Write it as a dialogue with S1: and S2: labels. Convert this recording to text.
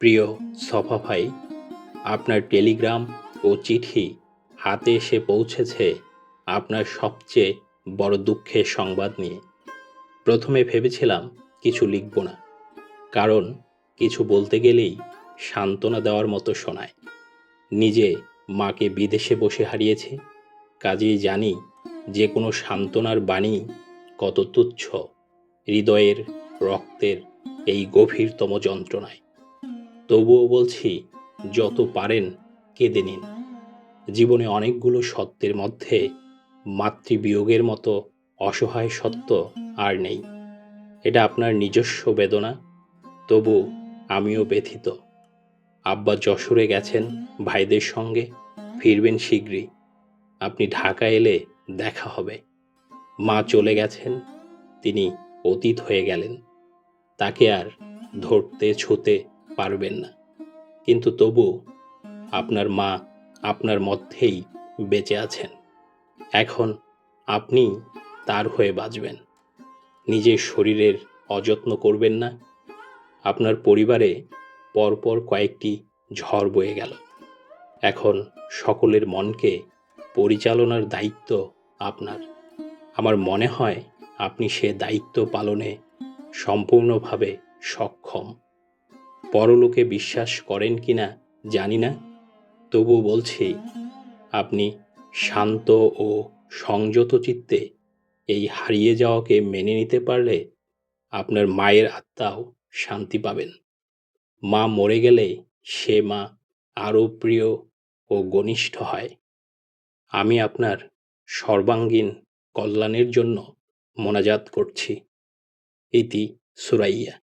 S1: প্রিয় সফা ভাই, আপনার টেলিগ্রাম ও চিঠি হাতে এসে পৌঁছেছে আপনার সবচেয়ে বড় দুঃখের সংবাদ নিয়ে। প্রথমে ভেবেছিলাম কিছু লিখব না, কারণ কিছু বলতে গেলেই সান্ত্বনা দেওয়ার মতো শোনায়। নিজে মাকে বিদেশে বসে হারিয়েছি, কাজেই জানি যে কোনো সান্ত্বনার বাণী কত তুচ্ছ, হৃদয়ের, রক্তের এই গভীরতম যন্ত্রণায়। তবুও বলছি, যত পারেন কেঁদে নিন। জীবনে অনেকগুলো সত্যের মধ্যে মাতৃবিয়োগের মতো অসহায় সত্য আর নেই। এটা আপনার নিজস্ব বেদনা, তবু আমিও ব্যথিত। আব্বা যশোরে গেছেন ভাইদের সঙ্গে, ফিরবেন শীঘ্রই। আপনি ঢাকা এলে দেখা হবে। মা চলে গেছেন, তিনি অতীত হয়ে গেলেন। তাকে আর ধরতে, ছুতে পারবেন না। কিন্তু তবু আপনার মা আপনার মধ্যেই বেঁচে আছেন। এখন আপনি তার হয়ে বাঁচবেন। নিজের শরীরের অযত্ন করবেন না। আপনার পরিবারে পরপর কয়েকটি ঝড় বয়ে গেল। এখন সকলের মনকে পরিচালনার দায়িত্ব আপনার। আমার মনে হয় আপনি সে দায়িত্ব পালনে সম্পূর্ণভাবে সক্ষম। পরলোকে বিশ্বাস করেন কি না জানি না। তবু বলছি, আপনি শান্ত ও সংযত চিত্তে এই হারিয়ে যাওয়াকে মেনে নিতে পারলে আপনার মায়ের আত্মাও শান্তি পাবেন। মা মরে গেলে সে মা আরও প্রিয় ও ঘনিষ্ঠ হয়। আমি আপনার সর্বাঙ্গীন কল্যাণের জন্য মোনাজাত করছি। ইতি সুরাইয়া।